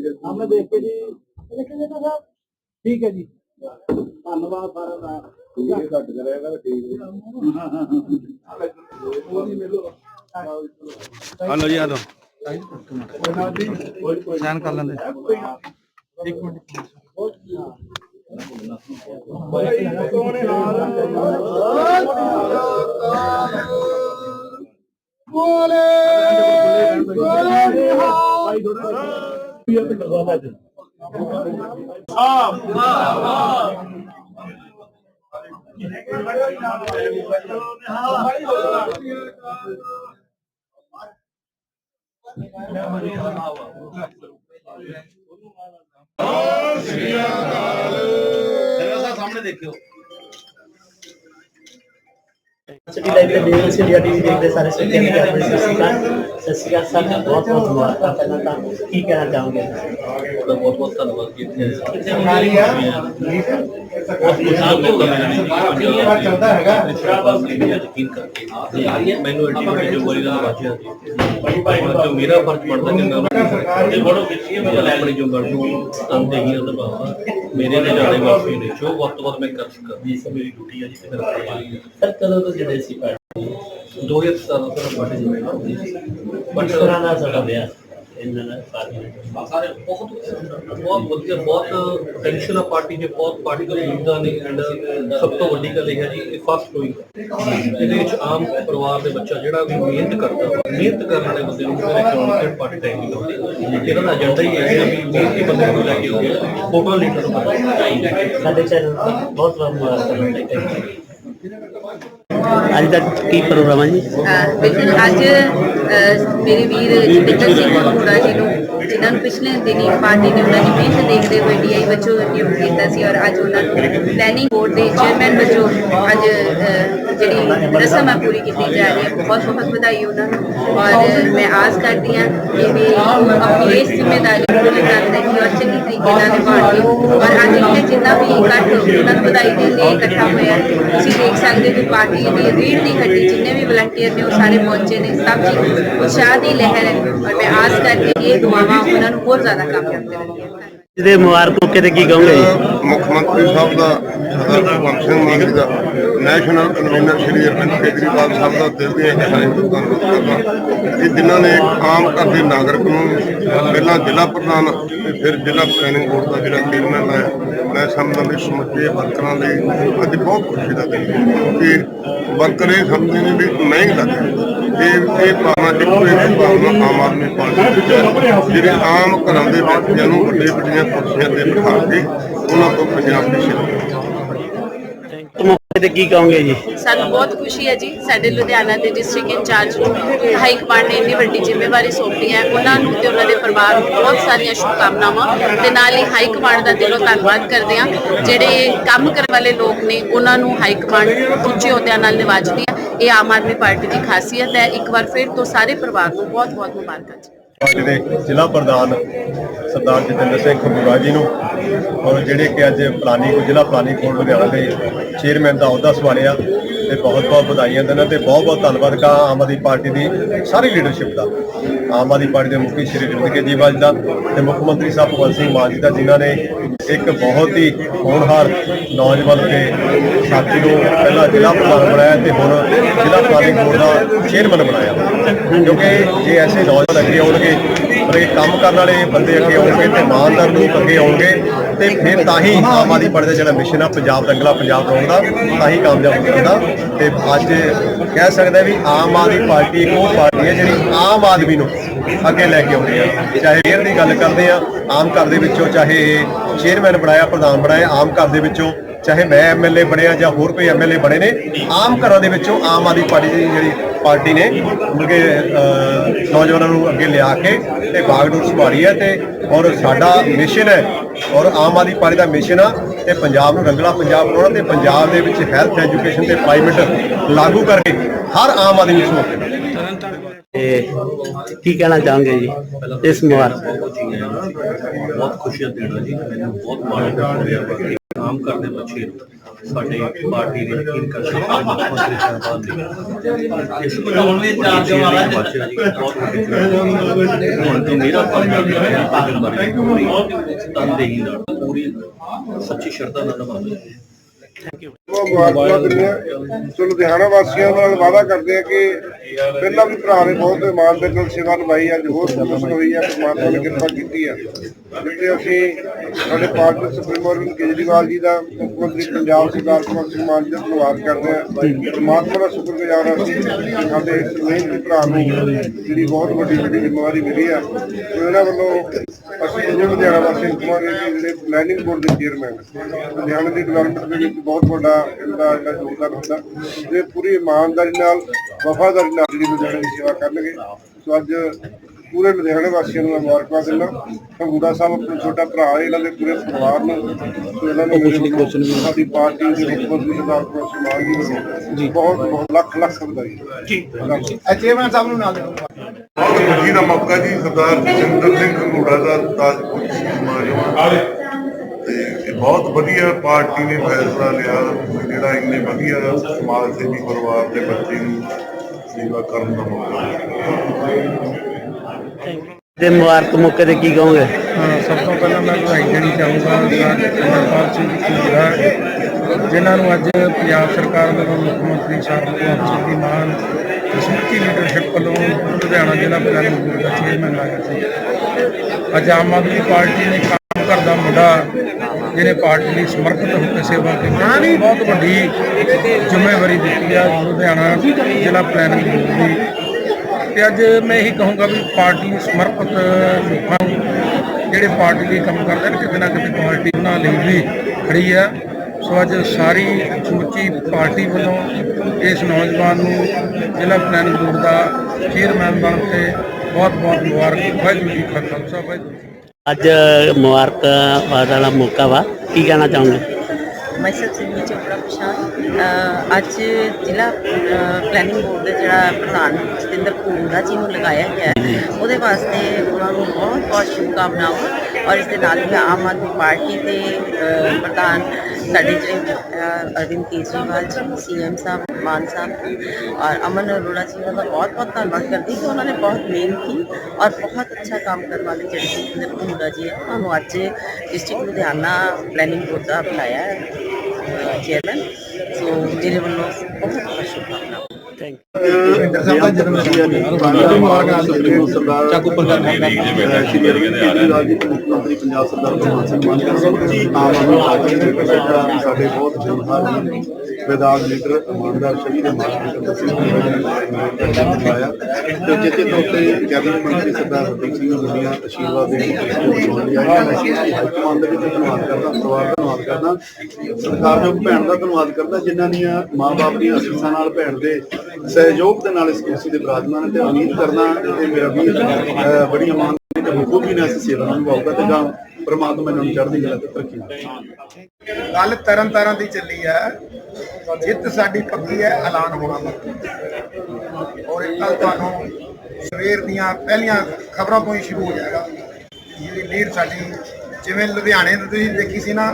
ਸਾਹਮਣੇ ਦੇਖ ਕੇ ਜੀ ਠੀਕ ਹੈ ਜੀ ਧੰਨਵਾਦ ਸਾਰਿਆਂ ਦਾ ਇਹ ਘੱਟ ਕਰੇਗਾ ਠੀਕ ਹਲੋ ਜੀ ਹਲੋ। ਸਾਈਨ ਕਰ ਲੈਂਦੇ। ਇੱਕ ਮਿੰਟ। ਸਾਹਮਣੇ ਦੇਖਿਓ। ਸਿਟੀ ਲਾਈਵ ਦੇ ਡੇਲ ਸੀ ਇੰਡੀਆ ਟੀਵੀ ਦੇਖਦੇ ਸਾਰੇ ਸਿੱਖਿਆ ਦੇ ਕਰਦੇ ਸਤਿ ਸ਼੍ਰੀ ਅਕਾਲ। ਸਤਿ ਸ਼੍ਰੀ ਅਕਾਲ ਸਰ ਬਹੁਤ ਬਹੁਤ ਮੁਬਾਰਕਾਂ ਪਹਿਲਾਂ ਤਾਂ ਕੀ ਕਹਿਣਾ ਚਾਹੋਗੇ? ਤੁਹਾਡਾ ਬਹੁਤ ਬਹੁਤ ਧੰਨਵਾਦ ਜੀ ਇੱਥੇ। ਚੱਲਦਾ ਹੈਗਾ ਯਕੀਨ ਕਰਕੇ ਮੈਨੂੰ ਐਡੀ ਵੱਡੀ ਜ਼ਿੰਮੇਵਾਰੀ ਦਾ ਵਾਚਿਆ ਜੋ ਮੇਰਾ ਫਰਜ਼ ਬਣਦਾ ਕਿ ਤੇ ਬੜੋ ਕਿੱਥੇ ਮੈਂ ਆਪਣੀ ਜੋ ਮਰਜ਼ੀ ਤੰਦੇ ਹੀ ਨਿਭਾਵਾਂ ਮੇਰੇ ਦੇ ਜਾਣੇ ਵਾਸਤੇ ਨੇ ਜੋ ਵੱਧ ਤੋਂ ਮੈਂ ਕਰ ਸਕਾਂ ਇਹ ਮੇਰੀ ਡਿਊਟੀ ਹੈ ਜੀ ਤੇ ਮੇਰਾ ਫਰਜ਼ ਸਰ ਕਦੋਂ ਤੋਂ ਜਿਹੜੇ ਸੀ 2017 ਤੋਂ ਬੜੇ ਜਿਵੇਂ ਬਟ ਸਰਾਂ ਦਾ ਸਾਡਾ ਵਿਆਹ ਇਹਨਾਂ ਨਾਲ ਪਾਰਟੀ ਸਾਰੇ ਬਹੁਤ ਬਹੁਤ ਵਧੀਆ ਬਹੁਤ ਟੈਨਸ਼ਨ ਆ ਪਾਰਟੀ ਦੇ ਬਹੁਤ ਪਾਰਟੀ ਦੇ ਲੀਡਰਾਂ ਨੇ ਐਂਡ ਸਭ ਤੋਂ ਵੱਡੀ ਗੱਲ ਇਹ ਹੈ ਜੀ ਇਹ ਫਸਟ ਹੋਈ ਇਹਦੇ ਵਿੱਚ ਆਮ ਪਰਿਵਾਰ ਦੇ ਬੱਚਾ ਜਿਹੜਾ ਵੀ ਮਿਹਨਤ ਕਰਦਾ ਵਾ, ਮਿਹਨਤ ਕਰਨ ਵਾਲੇ ਬੰਦੇ ਨੂੰ ਮੇਰੇ ਕੌਂਟੈਕਟ ਪਾਰਟੀ ਟਾਈਮ ਨਹੀਂ ਲਾਉਂਦੀ ਇਹਨਾਂ ਦਾ ਏਜੰਡਾ ਹੀ ਇਹ ਹੈ ਵੀ ਮਿਹਨਤੀ ਬੰਦੇ ਨੂੰ ਲੈ ਕੇ ਆਉਂਦੇ ਫੋਟੋ ਲੀਡਰ ਨੂੰ ਬਣਾਉਂਦੇ ਸਾਡੇ ਚੈਨਲ ਬਹੁਤ ਬਹੁਤ ਮੁਬਾਰਕਾਂ ਅੱਜ ਦਾ ਕੀ ਪ੍ਰੋਗਰਾਮ ਹੈ ਜੀ? ਬਿਲਕੁਲ। ਅੱਜ ਮੇਰੇ ਵੀਰ ਜਤਿੰਦਰ ਸਿੰਘ ਹੁੜਾ ਜੀ ਨੂੰ, ਜਿਨ੍ਹਾਂ ਨੂੰ ਪਿਛਲੇ ਦਿਨੀ ਪਾਰਟੀ ਨੇ ਉਹਨਾਂ ਦੀ ਮਿਹਨਤ ਦੇਖਦੇ ਹੋਏ ਡੀਆਈ ਵਜੋਂ ਨਿਯੁਕਤ ਕੀਤਾ ਸੀ ਔਰ ਅੱਜ ਉਹਨਾਂ ਨੂੰ ਪਲੈਨਿੰਗ ਬੋਰਡ ਦੇ ਚੇਅਰਮੈਨ ਵਜੋਂ ਅੱਜ ਜਿਹੜੀ ਰਸਮ ਹੈ ਪੂਰੀ ਕੀਤੀ ਜਾ ਰਹੀ ਹੈ, ਬਹੁਤ ਬਹੁਤ ਵਧਾਈ ਉਹਨਾਂ ਨੂੰ। ਔਰ ਮੈਂ ਆਸ ਕਰਦੀ ਹਾਂ ਕਿ ਵੀ ਆਪਣੀ ਇਸ ਜ਼ਿੰਮੇਵਾਰੀ ਨੂੰ ਨਿਭਾਉਣ ਔਰ ਚੰਗੀ ਤਰੀਕੇ ਨਾਲ ਨਿਭਾਉਣਗੇ ਔਰ ਅੱਜ ਇੱਥੇ ਜਿੰਨਾ ਵੀ ਇਕੱਠ ਉਹਨਾਂ ਨੂੰ ਵਧਾਈ ਦੇਣ ਲਈ ਇਕੱਠਾ ਹੋਇਆ ਤੁਸੀਂ ਦੇਖ ਸਕਦੇ ਹੋ ਕਿ ਪਾਰਟੀ ਦੀ ਰੀੜ ਦੀ ਹੱਡੀ ਜਿੰਨੇ ਵੀ ਵਲੰਟੀਅਰ ਨੇ ਉਹ ਸਾਰੇ ਪਹੁੰਚੇ ਨੇ। ਸਭ ਜੀ ਉਤਸ਼ਾਹ ਦੀ ਲਹਿਰ ਹੈ ਔਰ ਮੈਂ ਆਸ ਕਰਦੀ ਹਾਂ ਕਿ ਇਹ ਦੁਆਵਾਂ ਉਹਨਾਂ ਨੂੰ ਹੋਰ ਜ਼ਿਆਦਾ ਕਾਮਯਾਬ ਕਰਨਗੀਆਂ ਜਿਹਦੇ ਮੁਬਾਰਕ ਮੌਕੇ ਤੇ ਕੀ ਕਹੋਗੇ? ਜੀ ਮੁੱਖ ਮੰਤਰੀ ਸਾਹਿਬ ਦਾ ਸਰਦਾਰ ਭਗਵੰਤ ਸਿੰਘ ਮਾਨ ਜੀ ਦਾ ਨੈਸ਼ਨਲ ਕਨਵੀਨਰ ਸ਼੍ਰੀ ਅਰਵਿੰਦ ਕੇਜਰੀਵਾਲ ਸਾਹਿਬ ਦਾ ਦਿਲ ਦੀਆਂ ਗਹਿਰਾਈਆਂ ਤੋਂ ਧੰਨਵਾਦ ਕਰਦਾ ਕਿ ਜਿਨ੍ਹਾਂ ਨੇ ਆਮ ਘਰ ਦੇ ਨਾਗਰਿਕ ਨੂੰ ਪਹਿਲਾਂ ਜ਼ਿਲ੍ਹਾ ਪ੍ਰਧਾਨ ਤੇ ਫਿਰ ਜ਼ਿਲ੍ਹਾ ਪਲੈਨਿੰਗ ਬੋਰਡ ਦਾ ਜਿਹੜਾ ਚੇਅਰਮੈਨ ਹੈ, ਮੈਂ ਸਮਝਦਾ ਵੀ ਸਮੁੱਚੇ ਵਰਕਰਾਂ ਲਈ ਅੱਜ ਬਹੁਤ ਖੁਸ਼ੀ ਦਾ ਦਿਨ ਹੈ ਕਿ ਵਰਕਰ ਇਹ ਸਮਝਦੇ ਨੇ ਵੀ ਨਹੀਂ ਹੀ ਲੱਗਾ ਇਹ ਇਹ ਭਾਵਨਾ ਜਿੱਕੋ ਇੱਕ ਭਾਵਨਾ ਆਮ ਆਦਮੀ ਪਾਰਟੀ ਵਿੱਚ ਜਿਹੜੇ ਆਮ ਘਰਾਂ ਦੇ ਵਿਅਕਤੀਆਂ ਨੂੰ ਵੱਡੇ ਵੱਡੀਆਂ ਕੁਰਸੀਆਂ ਤੇ ਬਿਠਾ ਕੇ ਉਹਨਾਂ ਤੋਂ ਪੰਜਾਬ ਦੀ ਸੇਵਾ ਤੇ ਕੀ ਕਹੋਗੇ ਜੀ? ਸਾਨੂੰ ਬਹੁਤ ਖੁਸ਼ੀ ਹੈ ਜੀ, ਸਾਡੇ ਲੁਧਿਆਣਾ ਦੇ ਡਿਸਟ੍ਰਿਕਟ ਇੰਚਾਰਜ ਨੂੰ ਹਾਈ ਕਮਾਂਡ ਨੇ ਇੰਨੀ ਵੱਡੀ ਜ਼ਿੰਮੇਵਾਰੀ ਸੌਂਪੀ ਹੈ। ਉਹਨਾਂ ਨੂੰ ਤੇ ਉਹਨਾਂ ਦੇ ਪਰਿਵਾਰ ਨੂੰ ਬਹੁਤ ਸਾਰੀਆਂ ਸ਼ੁਭਕਾਮਨਾਵਾਂ ਤੇ ਨਾਲ ਹੀ ਹਾਈ ਕਮਾਂਡ ਦਾ ਦਿਲੋਂ ਧੰਨਵਾਦ ਕਰਦੇ ਹਾਂ। ਜਿਹੜੇ ਕੰਮ ਕਰਨ ਵਾਲੇ ਲੋਕ ਨੇ, ਉਹਨਾਂ ਨੂੰ ਹਾਈ ਕਮਾਂਡ ਉੱਚੇ ਅਹੁਦਿਆਂ ਨਾਲ ਨਿਵਾਜਦੀ ਹੈ। ਇਹ ਆਮ ਆਦਮੀ ਪਾਰਟੀ ਦੀ ਖਾਸੀਅਤ ਹੈ। ਇੱਕ ਵਾਰ ਫਿਰ ਤੋਂ ਸਾਰੇ ਪਰਿਵਾਰ ਨੂੰ ਬਹੁਤ ਬਹੁਤ ਮੁਬਾਰਕਾਂ ਜੀ। ਪਾਰਟੀ ਦੇ ਜ਼ਿਲ੍ਹਾ ਪ੍ਰਧਾਨ ਸਰਦਾਰ ਜਤਿੰਦਰ ਸਿੰਘ ਖੰਡੂਰਾ ਜੀ ਨੂੰ ਔਰ ਜਿਹੜੇ ਕਿ ਅੱਜ ਪਲਾਨਿੰਗ ਜ਼ਿਲ੍ਹਾ ਪਲਾਨੀ ਬੋਰਡ ਲੁਧਿਆਣਾ ਦੇ ਚੇਅਰਮੈਨ ਦਾ ਅਹੁਦਾ ਸੰਭਾਲਿਆ ਤੇ ਬਹੁਤ ਬਹੁਤ ਵਧਾਈਆਂ ਦਿੰਦਾ ਤੇ ਬਹੁਤ ਬਹੁਤ ਧੰਨਵਾਦ ਕਾ ਆਮ ਆਦਮੀ ਪਾਰਟੀ ਦੀ ਸਾਰੀ ਲੀਡਰਸ਼ਿਪ ਦਾ। ਆਮ ਆਦਮੀ ਪਾਰਟੀ ਦੇ ਮੁਖੀ ਸ਼੍ਰੀ ਅਰਵਿੰਦ ਕੇਜਰੀਵਾਲ ਜੀ ਦਾ ਤੇ ਮੁੱਖ ਮੰਤਰੀ ਸਾਹਿਬ ਭਗਵੰਤ ਸਿੰਘ ਮਾਨ ਜੀ ਦਾ, ਜਿਨ੍ਹਾਂ ਨੇ ਇੱਕ ਬਹੁਤ ਹੀ ਹੋਣਹਾਰ ਨੌਜਵਾਨ ਤੇ ਸਾਥੀ ਨੂੰ ਪਹਿਲਾਂ ਜ਼ਿਲ੍ਹਾ ਪ੍ਰਧਾਨ ਬਣਾਇਆ ਤੇ ਹੁਣ ਜ਼ਿਲ੍ਹਾ ਪਲਾਨਿੰਗ ਬੋਰਡ ਦਾ ਚੇਅਰਮੈਨ ਬਣਾਇਆ। ਕਿਉਂਕਿ ਜੇ ਐਸੇ ਨੌਜਵਾਨ ਅੱਗੇ ਆਉਣਗੇ ਪਰ ਕੰਮ ਕਰਨ ਵਾਲੇ ਬੰਦੇ ਅੱਗੇ ਆਉਣਗੇ ਤੇ ਇਮਾਨਦਾਰ ਲੋਕ ਅੱਗੇ ਆਉਣਗੇ, ਤੇ ਫਿਰ ਤਾਂ ਹੀ ਆਮ ਆਦਮੀ ਪਾਰਟੀ ਦਾ ਜਿਹੜਾ ਮਿਸ਼ਨ ਆ, ਪੰਜਾਬ ਦਾ ਅੰਗਲਾ ਪੰਜਾਬ ਬਣਾਉਣ ਦਾ, ਤਾਂ ਹੀ ਕਾਮਯਾਬ ਹੋ ਸਕਦਾ। ਤੇ ਅੱਜ ਕਹਿ ਸਕਦੇ ਵੀ ਆਮ ਆਦਮੀ ਪਾਰਟੀ ਇੱਕ ਉਹ ਪਾਰਟੀ ਹੈ ਜਿਹੜੀ ਆਮ ਆਦਮੀ ਨੂੰ ਅੱਗੇ ਲੈ ਕੇ ਆਉਂਦੀ ਆ। ਚਾਹੇ ਮੇਅਰ ਦੀ ਗੱਲ ਕਰਦੇ ਆ, ਆਮ ਘਰ ਦੇ ਵਿੱਚੋਂ ਚਾਹੇ ਚੇਅਰਮੈਨ ਬਣਾਇਆ, ਪ੍ਰਧਾਨ ਬਣਾਇਆ, ਆਮ ਘਰ ਦੇ ਵਿੱਚੋਂ ਚਾਹੇ ਮੈਂ ਐਮਐਲਏ ਬਣਿਆ ਜਾਂ ਹੋਰ ਕੋਈ ਐਮਐਲਏ ਬਣੇ ਨੇ ਆਮ ਘਰਾਂ ਦੇ ਵਿੱਚੋਂ ਆਮ ਆਦਮੀ ਪਾਰਟੀ ਦੀ ਜਿਹੜੀ ਪਾਰਟੀ ਨੇ ਮੁਰਗੇ ਨੌਜਵਾਨਾਂ ਨੂੰ ਅੱਗੇ ਲਿਆ ਕੇ ਤੇ ਬਾਗਡੋਰ ਸੰਭਾਲੀ ਹੈ ਤੇ ਔਰ ਸਾਡਾ ਮਿਸ਼ਨ ਹੈ ਔਰ ਆਮ ਆਦਮੀ ਪਾਰਟੀ ਦਾ ਮਿਸ਼ਨ ਆ ਤੇ ਪੰਜਾਬ ਨੂੰ ਰੰਗਲਾ ਪੰਜਾਬ ਬਣਾਉਣਾ ਤੇ ਪੰਜਾਬ ਦੇ ਵਿੱਚ ਹੈਲਥ ਐਜੂਕੇਸ਼ਨ ਤੇ ਪ੍ਰਾਈਵੇਟ ਲਾਗੂ ਕਰਕੇ ਹਰ ਆਮ ਆਦਮੀ ਨੂੰ ਤੇ ਕੀ ਕਹਿਣਾ ਚਾਹੋਗੇ ਜੀ ਇਸ ਮੁਬਾਰਕ ਬਹੁਤ ਖੁਸ਼ੀਆਂ ਦੇਣਾ ਜੀ ਮੈਨੂੰ ਬਹੁਤ ਮਾਣ ਹੋ ਆਮ ਕਰਦੇ ਬੱਚੇ ਨੂੰ ਸਾਡੇ ਪਾਰਟੀ ਦੇ ਯਕੀਨ ਕਰ ਸਕਦੇ ਮੁੱਖ ਮੰਤਰੀ ਸਾਹਿਬਾਨ ਨੇ ਇਸ ਹੁਣ ਵੀ ਚਾਰ ਜੋ ਵਾਲਾ ਜੀ। ਬਹੁਤ ਹੁਣ ਤੋਂ ਮੇਰਾ ਪਾਰਟੀ ਹੈ ਮਾਰੀ ਪੂਰੀ ਤਨਦੇਹੀ ਨਾਲ ਪੂਰੀ ਸੱਚੀ ਸ਼ਰਧਾ ਨਾਲ ਨਿਭਾਉਂਦੇ ਮੁਬਾਰਕਾਂ ਦਿੰਦੇ ਸੋ ਲੁਧਿਆਣਾ ਵਾਸੀਆਂ ਨਾਲ ਵਾਅਦਾ ਕਰਦੇ ਆ ਕਿ ਪਹਿਲਾਂ ਵੀ ਭਰਾ ਨੇ ਬਹੁਤ ਇਮਾਨਦਾਰੀ ਨਾਲ ਸੇਵਾ ਨਿਭਾਈ ਅੱਜ ਹੋਰ ਖੁਸ਼ ਹੋਈ ਹੈ ਪਰਮਾਤਮਾ ਨੇ ਕਿਰਪਾ ਕੀਤੀ ਹੈ। ਜਿੱਥੇ ਅਸੀਂ ਸਾਡੇ ਪਾਰਟੀ ਸੁਪਰੀਮੋ ਅਰਵਿੰਦ ਕੇਜਰੀਵਾਲ ਜੀ ਦਾ ਮੁੱਖ ਮੰਤਰੀ ਪੰਜਾਬ ਸਰਦਾਰ ਭਗਵੰਤ ਸਿੰਘ ਮਾਨ ਜੀ ਦਾ ਧੰਨਵਾਦ ਕਰਦੇ ਹਾਂ। ਪਰਮਾਤਮਾ ਦਾ ਸ਼ੁਕਰਗੁਜ਼ਾਰ ਹਾਂ ਅਸੀਂ ਸਾਡੇ ਇਸ ਮਿਹਨਤੀ ਭਰਾ ਨੂੰ ਜਿਹੜੀ ਬਹੁਤ ਵੱਡੀ ਜਿਹੜੀ ਜ਼ਿੰਮੇਵਾਰੀ ਮਿਲੀ ਆ ਸੋ ਇਹਨਾਂ ਵੱਲੋਂ ਅਸੀਂ ਜਿਹੜੇ ਲੁਧਿਆਣਾ ਵਾਸੀ ਨੂੰ ਕਹਾਂਗੇ ਕਿ ਜਿਹੜੇ ਪਲੈਨਿੰਗ ਬੋਰਡ ਦੇ ਚੇਅਰਮੈਨ ਲੁਧਿਆਣਾ ਦੀ ਡਿਵੈਲਪਮੈਂਟ ਦੇ ਵਿੱਚ ਬਹੁਤ ਵੱਡਾ ਇਹਦਾ ਜਿਹੜਾ ਯੋਗਦਾਨ ਹੁੰਦਾ। ਜੇ ਪੂਰੀ ਇਮਾਨਦਾਰੀ ਨਾਲ ਵਫਾਦਾਰੀ ਨਾਲ ਜਿਹੜੀ ਲੁਧਿਆਣੇ ਦੀ ਸੇਵਾ ਕਰਨਗੇ। ਸੋ ਅੱਜ ਪੂਰੇ ਲੁਧਿਆਣੇ ਵਾਸੀਆਂ ਨੂੰ ਮੈਂ ਮੁਬਾਰਕਬਾਦ ਦਿੰਦਾ। ਹੰਗੂੜਾ ਸਾਹਿਬ ਆਪਣਾ ਛੋਟਾ ਭਰਾ ਹੈ ਇਹਨਾਂ ਦੇ ਪੂਰੇ ਪਰਿਵਾਰ ਨੂੰ। ਸੋ ਇਹਨਾਂ ਨੂੰ ਮੇਰੇ ਵੱਲੋਂ ਸਾਡੀ ਪਾਰਟੀ ਦੇ ਮੁੱਖ ਮੰਤਰੀ ਸਰਦਾਰ ਸਿੰਘ ਮਾਨ ਜੀ। ਬਹੁਤ ਬਹੁਤ ਲੱਖ ਲੱਖ ਵਧਾਈ ਜੀ। ਚੇਅਰਮੈਨ ਸਾਹਿਬ ਨੂੰ ਨਾਲ ਦੇਣਾ ਬਹੁਤ ਖੁਸ਼ੀ ਦਾ ਮੌਕਾ ਜੀ ਸਰਦਾਰ ਜਸਿੰਦਰ ਸਿੰਘ ਘੰਗੂੜਾ ਦਾ ਤਾਜਪੁਰ ਸਮਾਜ ਤੇ ਇਹ ਬਹੁਤ ਵਧੀਆ ਪਾਰਟੀ ਨੇ ਫੈਸਲਾ ਲਿਆ ਜਿਹੜਾ ਇੰਨੇ ਵਧੀਆ ਸਮਾਜ ਸੇਵੀ ਪਰਿਵਾਰ ਦੇ ਬੱਚੇ ਨੂੰ ਸੇਵਾ ਕਰਨ ਦਾ ਮੌਕਾ ਮਿਲਿਆ। ਤੇ ਮੁਬਾਰਕ ਮੌਕੇ ਤੇ ਕੀ ਕਹੋਗੇ? ਹਾਂ, ਸਭ ਤੋਂ ਪਹਿਲਾਂ ਮੈਂ ਵਧਾਈ ਦੇਣੀ ਚਾਹੂੰਗਾ ਅਮਰਪਾਲ ਸਿੰਘ ਜਿਨ੍ਹਾਂ ਨੂੰ ਅੱਜ ਪੰਜਾਬ ਸਰਕਾਰ ਵੱਲੋਂ ਮੁੱਖ ਮੰਤਰੀ ਸਾਹਿਬ ਭਗਵੰਤ ਸਿੰਘ ਦੀ ਮਾਨ ਸਮੁੱਚੀ ਲੀਡਰਸ਼ਿਪ ਵੱਲੋਂ ਲੁਧਿਆਣਾ ਜ਼ਿਲ੍ਹਾ ਪਲਾਨਿੰਗ ਬੋਰਡ ਦਾ ਚੇਅਰਮੈਨ ਲਾਇਆ ਸੀ। ਅੱਜ ਆਮ ਆਦਮੀ ਪਾਰਟੀ ਨੇ ਕੰਮ ਕਰਦਾ ਮੁੰਡਾ ਜਿਹਨੇ ਪਾਰਟੀ ਲਈ ਸਮਰਪਿਤ ਹੋ ਕੇ ਸੇਵਾ ਕੀਤੀ ਬਹੁਤ ਵੱਡੀ ਜ਼ਿੰਮੇਵਾਰੀ ਦਿੱਤੀ ਆ ਲੁਧਿਆਣਾ ਜ਼ਿਲ੍ਹਾ ਪਲਾਨਿੰਗ ਬੋਰਡ ਦੀ। ਤੇ ਅੱਜ ਮੈਂ ਇਹੀ ਕਹੂੰਗਾ ਵੀ ਪਾਰਟੀ ਨੂੰ ਸਮਰਪਿਤ ਲੋਕਾਂ ਨੂੰ ਜਿਹੜੇ ਪਾਰਟੀ ਲਈ ਕੰਮ ਕਰਦੇ ਨੇ ਕਿਤੇ ਨਾ ਕਿਤੇ ਪਾਰਟੀ ਉਹਨਾਂ ਲਈ ਵੀ ਖੜੀ ਆ। ਸੋ ਅੱਜ ਸਾਰੀ ਸਮੁੱਚੀ ਪਾਰਟੀ ਵੱਲੋਂ ਇਸ ਨੌਜਵਾਨ ਨੂੰ ਜ਼ਿਲ੍ਹਾ ਪਲਾਨਿੰਗ ਬੋਰਡ ਦਾ ਚੇਅਰਮੈਨ ਬਣ ਕੇ ਬਹੁਤ ਬਹੁਤ ਮੁਬਾਰਕ। ਵਾਹਿਗੁਰੂ ਜੀ ਕਾ ਖਾਲਸਾ ਵਾਹਿਗੁਰੂ। ਅੱਜ ਮੁਬਾਰਕ ਵਾਲਾ ਮੌਕਾ ਵਾ। ਕੀ ਕਹਿਣਾ ਚਾਹੋਗੇ? ਮੈਂ ਸਤਿੰਦਰ ਚੋਪੜਾ ਅ, ਅੱਜ ਜ਼ਿਲ੍ਹਾ ਪਲੈਨਿੰਗ ਬੋਰਡ ਦੇ ਜਿਹੜਾ ਪ੍ਰਧਾਨ ਸਤਿੰਦਰ ਕੂੰਦਾ ਜੀ ਨੂੰ ਲਗਾਇਆ ਗਿਆ ਹੈ। ਉਹਦੇ ਵਾਸਤੇ ਉਹਨਾਂ ਨੂੰ ਬਹੁਤ ਬਹੁਤ ਸ਼ੁਭਕਾਮਨਾਵਾਂ। ਔਰ ਇਸ ਦੇ ਨਾਲ ਹੀ ਆਮ ਆਦਮੀ ਪਾਰਟੀ ਦੇ ਅ, ਪ੍ਰਧਾਨ ਸਾਡੇ ਜਿਹੜੇ ਅ, ਅਰਵਿੰਦ ਕੇਜਰੀਵਾਲ ਜੀ ਸੀਐਮ ਸਾਹਿਬ ਮਾਨ ਸਾਹਿਬ ਔਰ ਅਮਨ ਅਰੋੜਾ ਜੀ ਉਹਨਾਂ ਦਾ ਬਹੁਤ ਬਹੁਤ ਧੰਨਵਾਦ ਕਰਦੀ ਕਿ ਉਹਨਾਂ ਨੇ ਬਹੁਤ ਮਿਹਨਤ ਕੀ ਔਰ ਬਹੁਤ ਅੱਛਾ ਕੰਮ ਕਰਨ ਵਾਲੇ ਜਿਹੜੇ ਸਤਿੰਦਰ ਕੂੰਦਾ ਜੀ ਹੈ ਉਹਨਾਂ ਨੂੰ ਅੱਜ ਡਿਸਟ੍ਰਿਕਟ ਲੁਧਿਆਣਾ ਪਲੈਨਿੰਗ ਬੋਰਡ ਦਾ ਬੁਲਾਇਆ ਹੈ ਚੇਅਰਮੈਨ ਸੋ ਮੇਰੇ ਵੱਲੋਂ ਬਹੁਤ ਬਹੁਤ ਸ਼ੁਭਕਾਮਨਾਵਾਂ ਥੈਂਕ ਚਾਕੂ ਪ੍ਰਗਟ ਸ਼੍ਰੀ ਅਰਵਿੰਦ ਕੇਜਰੀਵਾਲ ਜੀ ਮੁੱਖ ਮੰਤਰੀ ਪੰਜਾਬ ਸਰਦਾਰ ਭਗਵੰਤ ਸਿੰਘ ਮਾਨ ਜੀ, ਆਮ ਆਦਮੀ ਪਾਰਟੀ ਦੇ ਸਾਡੇ ਬਹੁਤ ਜਨਹਾਰ ਜੀ ਵਿਧਾਨ ਲੀਡਰ, ਇਮਾਨਦਾਰ ਸ਼ਹੀਦ ਇਮਾਨਦਾਰ ਸਿੰਘ ਤੇ ਜਿੱਥੇ ਤੋਂ ਤੇ ਕੈਬਨਿਟ ਮੰਤਰੀ ਸਰਦਾਰ ਹਰਦੀਪ ਸਿੰਘ ਦੁਨੀਆ ਆਸ਼ੀਰਵਾਦ ਦੇ ਲਈ ਆਇਆ ਦੇ ਵਿੱਚ ਧੰਨਵਾਦ ਕਰਦਾ, ਪਰਿਵਾਰ ਦਾ ਧੰਨਵਾਦ ਕਰਦਾ। ਸਰਕਾਰ ਜੋ ਭੈਣ ਦਾ ਧੰਨਵਾਦ ਕਰਦਾ, ਜਿਨ੍ਹਾਂ ਦੀਆਂ ਮਾਂ-ਬਾਪ ਦੀਆਂ ਅਸੀਸਾਂ ਨਾਲ ਭੈਣ ਦੇ ਸਹਿਯੋਗ ਦੇ ਨਾਲ ਇਸ ਕੁਰਸੀ ਦੇ ਬਿਰਾਜਮਾਨ ਤੇ ਉਮੀਦ ਕਰਦਾ ਕਿ ਮੇਰਾ ਵੀਰ ਬੜੀ ਇਮਾਨਦਾਰੀ ਤੇ ਬਖੂਬੀ ਨਾਲ ਇਸ ਸੇਵਾ ਨੂੰ ਨਿਭਾਊਗਾ ਤੇ ਗਾਂ ਪ੍ਰਮਾਤਮਾ ਇਹਨਾਂ ਨੂੰ ਚੜ੍ਹਦੀ ਕਲਾ ਤੇ ਤਰੱਕੀ ਗੱਲ ਤਰਨ ਤਾਰਨ ਦੀ ਚੱਲੀ ਹੈ ਜਿੱਤ ਸਾਡੀ ਪੱਕੀ ਹੈ ਐਲਾਨ ਹੋਣਾ ਬਾਕੀ ਔਰ ਇਹ ਕੱਲ ਤੁਹਾਨੂੰ ਸਵੇਰ ਦੀਆਂ ਪਹਿਲੀਆਂ ਖਬਰਾਂ ਤੋਂ ਹੀ ਸ਼ੁਰੂ ਹੋ ਜਾਏਗਾ। ਜਿਹੜੀ ਲੀਡ ਸਾਡੀ ਜਿਵੇਂ ਲੁਧਿਆਣੇ ਤੋਂ ਤੁਸੀਂ ਦੇਖੀ ਸੀ ਨਾ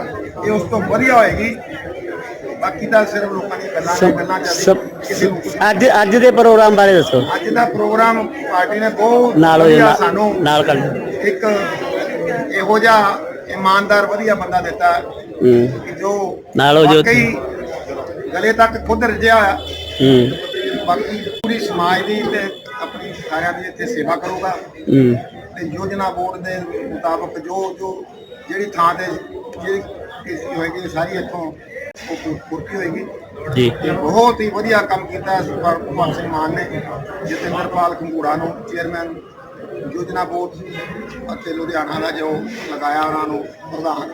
ਇਹ ਉਸ ਤੋਂ ਵਧੀਆ ਹੋਏਗੀ। ਬਾਕੀ ਤਾਂ ਸਿਰਫ ਲੋਕਾਂ ਦੀਆਂ ਗੱਲਾਂ ਨੇ ਗੱਲਾਂ ਚੱਲਦੀ ਕਿਸੇ ਨੂੰ ਕੁਛ ਅੱਜ ਅੱਜ ਦੇ ਪ੍ਰੋਗਰਾਮ ਬਾਰੇ ਦੱਸੋ। ਅੱਜ ਦਾ ਪ੍ਰੋਗਰਾਮ ਪਾਰਟੀ ਨੇ ਬਹੁਤ ਨਾਲ ਹੋ ਵਧੀਆ ਜਾਣਾ ਸਾਨੂੰ ਨਾਲ ਕਰ ਇੱਕ ਇਹੋ ਜਿਹਾ ਇਮਾਨਦਾਰ ਵਧੀਆ ਬੰਦਾ ਦਿੱਤਾ ਕਿ ਜੋ ਨਾਲ ਹੋ ਜਾਓ। ਗਲੇ ਤੱਕ ਖੁਦ ਰਜਿਆ ਹੋਇਆ। ਹੂੰ। ਬਾਕੀ ਪੂਰੀ ਸਮਾਜ ਦੀ ਤੇ ਆਪਣੀ ਸਾਰਿਆਂ ਦੀ ਇੱਥੇ ਸੇਵਾ ਕਰੂਗਾ। ਹੂੰ। ਤੇ ਯੋਜਨਾ ਬੋਰਡ ਦੇ ਮੁਤਾਬਕ ਜੋ ਜੋ ਜਿਹੜੀ ਥਾਂ ਤੇ ਜਿਹੜੀ ਕਿਸੇ ਹੋਏਗੀ ਸਾਰੀ ਇੱਥੋਂ ਪੂਰਤੀ ਹੋਏਗੀ। ਜੀ। ਬਹੁਤ ਹੀ ਵਧੀਆ ਕੰਮ ਕੀਤਾ ਸਰਦਾਰ ਭਗਵੰਤ ਸਿੰਘ ਮਾਨ ਨੇ ਜਤਿੰਦਰਪਾਲ ਖੰਗੂੜਾ ਨੂੰ ਚੇਅਰਮੈਨ ਯੋਜਨਾ ਬੋਰਡ ਅਤੇ ਲੁਧਿਆਣਾ ਦਾ ਜੋ ਲਗਾਇਆ ਉਹਨਾਂ ਨੂੰ ਪ੍ਰਧਾਨ।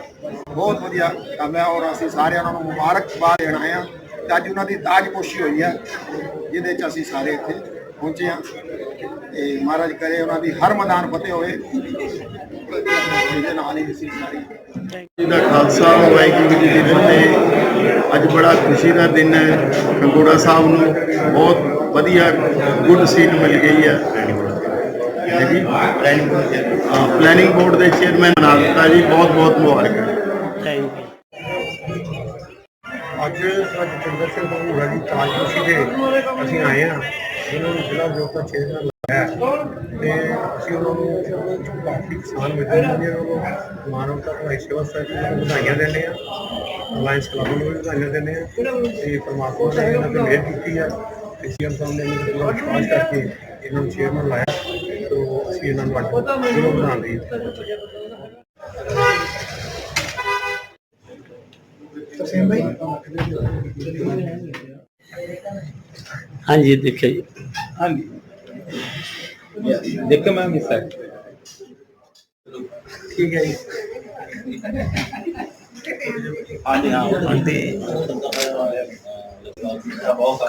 ਬਹੁਤ ਵਧੀਆ ਕੰਮ ਹੈ ਔਰ ਅਸੀਂ ਸਾਰਿਆਂ ਨੂੰ ਮੁਬਾਰਕਬਾਦ ਦੇਣ ਹਾਂ। ਤੇ ਅੱਜ ਉਹਨਾਂ ਦੀ ਤਾਜਪੋਸ਼ੀ ਹੋਈ ਹੈ ਜਿਹਦੇ ਚ ਅਸੀਂ ਸਾਰੇ ਇੱਥੇ ਪਹੁੰਚੇ ਹਾਂ। ਤੇ ਮਹਾਰਾਜ ਕਰੇ ਉਹਨਾਂ ਦੀ ਹਰ ਮੈਦਾਨ ਫਤਿਹ ਹੋਵੇ। ਇਹਦੇ ਨਾਲ ਹੀ ਅਸੀਂ ਸਾਰੀ ਜੀ ਦਾ ਖਾਲਸਾ ਵਾਹਿਗੁਰੂ ਜੀ ਦੀ ਫਤਿਹ। ਅੱਜ ਬੜਾ ਖੁਸ਼ੀ ਦਾ ਦਿਨ ਹੈ। ਕੰਗੋੜਾ ਸਾਹਿਬ ਨੂੰ ਬਹੁਤ ਵਧੀਆ ਗੁੱਡ ਸੀਟ ਮਿਲ ਗਈ ਹੈ। ਜੀ ਪਲੈਨਿੰਗ ਬੋਰਡ ਦੇ ਚੇਅਰਮੈਨ ਦਿੱਤਾ ਜੀ। ਬਹੁਤ ਬਹੁਤ ਮੁਬਾਰਕਾਂ। ਥੈਂਕ ਯੂ ਅੱਜ ਸਾਡਾ ਜਤਿੰਦਰ ਸਿੰਘ ਭੂਰਾ ਜੀ ਤਾਜਪੋਸ਼ੀ ਦੇ ਅਸੀਂ ਆਏ ਹਾਂ। ਇਹਨਾਂ ਨੂੰ ਜ਼ਿਲ੍ਹਾ ਉਦਯੋਗ ਦਾ ਚੇਅਰਮੈਨ ਲਾਇਆ। ਹੈ ਤੇ ਅਸੀਂ ਉਹਨਾਂ ਨੂੰ ਕਾਫੀ ਕਿਸਾਨ ਮਿੱਤਰਾਂ ਨੇ ਉਹਨਾਂ ਨੂੰ ਮਾਨਵਤਾ ਭਲਾਈ ਸੇਵਾ ਸੋਸਾਇਟੀ ਨੂੰ ਵਧਾਈਆਂ ਦਿੰਦੇ ਹਾਂ। ਅਲਾਈਅੰਸ ਕਲੱਬ ਨੂੰ ਵੀ ਵਧਾਈਆਂ ਦਿੰਦੇ ਹਾਂ। ਤੇ ਪਰਮਾਤਮਾ ਨੇ ਇਹਨਾਂ ਤੇ ਮਿਹਰ ਕੀਤੀ ਹੈ ਤੇ ਸੀਐਮ ਸਾਹਿਬ ਨੇ ਇਹਨਾਂ ਤੇ ਵਿਸ਼ਵਾਸ ਕਰਕੇ ਇਹਨਾਂ ਨੂੰ ਚੇਅਰਮੈਨ ਲਾਇਆ। ਤੋਂ ਅਸੀਂ ਇਹਨਾਂ ਨੂੰ ਅੱਜ ਬਣਾਉਣ ਦੀ ਹਾਂਜੀ ਦੇਖਿਆ ਜੀ। ਹਾਂਜੀ। ਦੇਖੋ ਮੈਂ ਮਿਸ ਹੈ ਠੀਕ ਹੈ ਜੀ। ਹਾਂਜੀ ਹਾਂ ਅੰਤੇ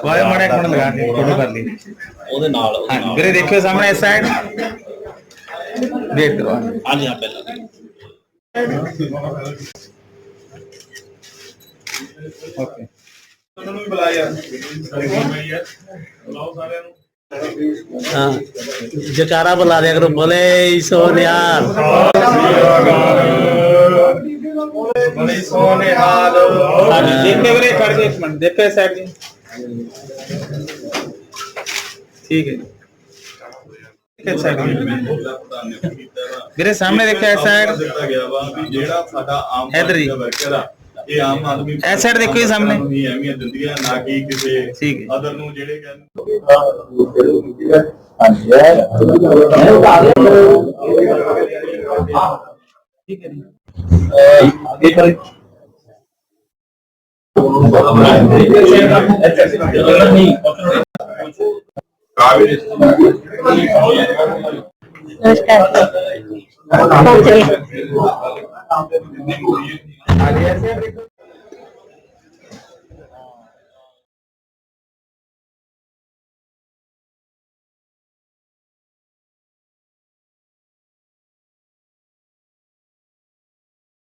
ਵਾਏ ਮੜੇ ਕੋਣ ਲਗਾ ਕੇ ਫੋਟੋ ਕਰ ਲਈ। ਉਹਦੇ ਨਾਲ ਵੀਰੇ ਦੇਖਿਓ ਸਾਹਮਣੇ ਇਸ ਸਾਈਡ ਵੇਟ ਕਰਵਾ ਹਾਂਜੀ ਪਹਿਲਾਂ। ਜਕਾਰਾ ਬੁਲਾ ਦਿਆ ਕਰੋ ਬੋਲੇ ਸੋਨਿਹਾਲ। ਬੋਲੇ ਸੋਨਿਹਾਲ। ਹਾਂਜੀ। ਦੇਖਦੇ ਵੀਰੇ ਕਰ ਇੱਕ ਮਿੰਟ ਦੇਖੇ ਸਾਹਿਬ ਜੀ? ਠੀਕ ਹੈ ਮੇਰੇ ਸਾਹਮਣੇ ਦੇਖਿਆ ਸਰ ਜਿਹੜਾ ਸਾਡਾ ਆਮ ਵਰਕਰ ਇਹ ਆਮ ਆਦਮੀ ਇਸ side ਦੇਖੋ ਜੀ ਸਾਹਮਣੇ। ਨੂੰ ਹੀ ਅਹਿਮੀਅਤ ਦਿੰਦੀ ਹੈ ਨਾ ਕਿ ਕਿਸੇ ਠੀਕ ਹੈ। ਅਦਰ ਨੂੰ ਜਿਹੜੇ ਕਹਿੰਦੇ नमस्कार Ali é sempre